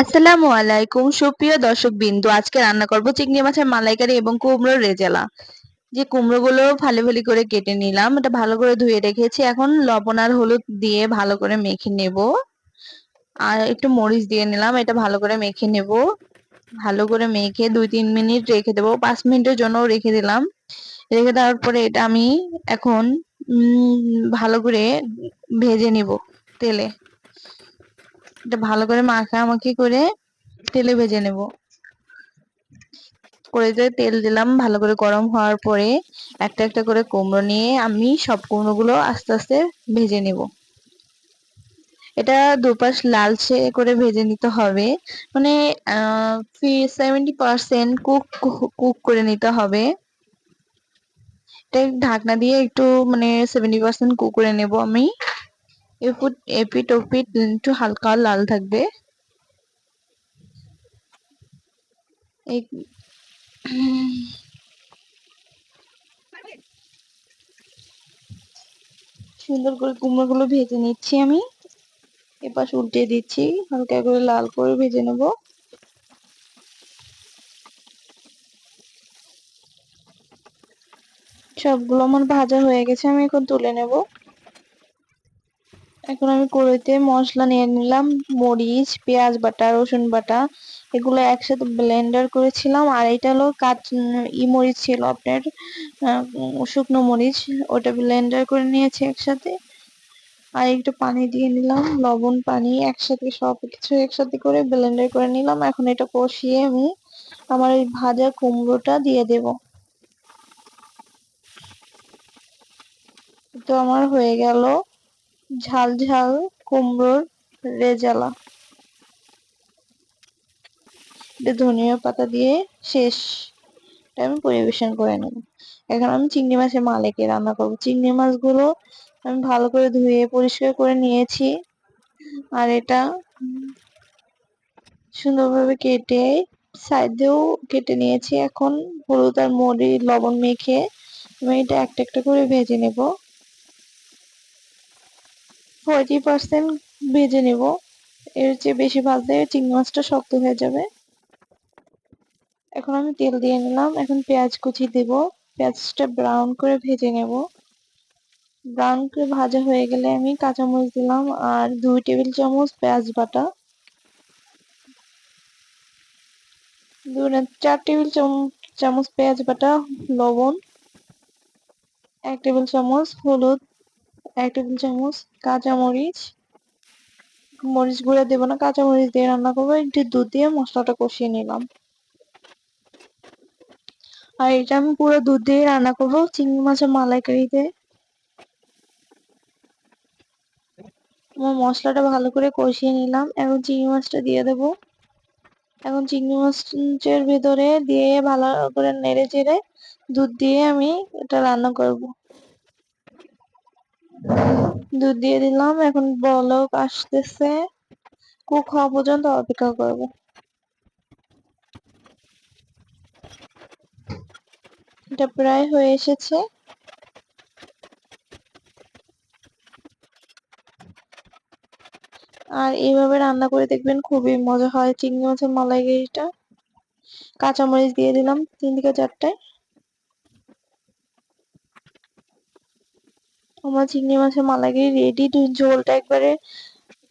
আসসালামু আলাইকুম সুপ্রিয় দর্শক বিন্দু আজকে রান্না করব চিংড়ি মাছের মালাইকারি এবং কুমড়োর রেজালা। যে কুমড়োগুলো ফালি ফালি করে কেটে নিলাম, এটা ভালো করে ধুয়ে রেখেছি। এখন লবণ আর হলুদ দিয়ে ভালো করে মেখে নেব। আর একটু মরিচ দিয়ে নিলাম, এটা ভালো করে মেখে নেব। ভালো করে মেখে দুই তিন মিনিট রেখে দেবো। পাঁচ মিনিটের জন্য রেখে দিলাম। রেখে দেওয়ার পরে এটা আমি এখন ভালো করে ভেজে নিব তেলে। এটা ভালো করে মাখামাখি করে তেলে ভেজে নেব। কড়াইতে তেল দিলাম, ভালো করে গরম হওয়ার পরে একটা একটা করে কুমড়ো নিয়ে আমি সব কুমড়োগুলো আস্তে আস্তে ভেজে নেব। এটা দুপাশ লালচে করে ভেজে নিতে হবে। মানে সেভেন্টি পার্সেন্ট কুক কুক করে নিতে হবে। এটা ঢাকনা দিয়ে একটু মানে সেভেন্টি পার্সেন্ট কুক করে নেব আমি। এপিট এপিট ওপিট একটু হালকা লাল থাকবে। সুন্দর করে কুমড়োগুলো ভেজে নিচ্ছি আমি। এপাশ উল্টে দিচ্ছি, হালকা করে লাল করে ভেজে নেব। সবগুলো আমার ভাজা হয়ে গেছে, আমি এখন তুলে নেব। এখন আমি কড়াইতে মশলা নিয়ে নিলাম, মরিচ, পেঁয়াজ বাটা, রসুন বাটা, এগুলো একসাথে ব্লেন্ডার করেছিলাম, আর এটা হলো কাঁচ, ই মরিচ ছিল আপনার শুকনো মরিচ, ওটা ব্লেন্ডার করে নিয়েছি একসাথে, আর একটু পানি দিয়ে নিলাম, লবণ, পানি একসাথে সব কিছু একসাথে করে ব্লেন্ডার করে নিলাম, এখন এটা কষিয়ে আমি আমার এই ভাজা কুমড়োটা দিয়ে দেব। তো আমার হয়ে গেল। ঝাল ঝাল কুমড়োর রেজালা। ধনিয়া পাতা দিয়ে শেষ। আমি পরিবেশন করে নেব। এখন আমি চিংড়ি মাছের মালাইকে রান্না করব। চিংড়ি মাছগুলো আমি ভালো করে ধুয়ে পরিষ্কার করে নিয়েছি। আর এটা সুন্দরভাবে কেটে সাইড দিয়েও কেটে নিয়েছি। এখন হলুদ আর মরি লবণ মেখে আমি এটা একটা একটা করে ভেজে নেব। ফোরটি পার্সেন্ট ভেজে নেব। এর চেয়ে বেশি ভাজলে চিংড়ি মাছটা শক্ত হয়ে যাবে। এখন আমি তেল দিয়ে নিলাম। এখন পেঁয়াজ কুচি দেব। পেঁয়াজটা ব্রাউন করে ভেজে নেব। ব্রাউন করে ভাজা হয়ে গেলে আমি কাঁচামরিচ দিলাম আর দুই টেবিল চামচ পেঁয়াজ বাটা। দুই চার টেবিল চামচ পেঁয়াজ বাটা, লবণ, এক টেবিল চামচ হলুদ এক টেবিল চামচ কাঁচামরিচ মরিচ। গুঁড়া দেবো না কাঁচামরিচ দিয়ে রান্না করব। একটু দুধ দিয়ে মশলাটা কষিয়ে নিলাম। আর এটা আমি পুরো দুধ দিয়ে রান্না করব চিংড়ি মাছের মালাইকারিতে। আমার মশলাটা ভালো করে কষিয়ে নিলাম। এখন চিংড়ি মাছটা দিয়ে দেব। এখন চিংড়ি মাছের ভেতরে দিয়ে ভালো করে নেড়ে চেড়ে দুধ দিয়ে আমি এটা রান্না করব। দুধ দিয়ে দিলাম, এখন বলক আসতেছে। কুক হওয়া পর্যন্ত অপেক্ষা করব। এটা প্রায় হয়ে এসেছে। আর এইভাবে রান্না করে দেখবেন খুবই মজা হয়। চিংড়ি মাছের মালাইকারিটা। কাঁচামরিচ দিয়ে দিলাম তিন থেকে চারটায় আমার চিংড়ি মাছের মালাইকারি রেডি ঝোলটা একবারে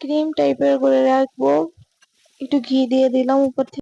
ক্রিম টাইপের করে রাখব। একটু ঘি দিয়ে দিলাম, উপর থেকে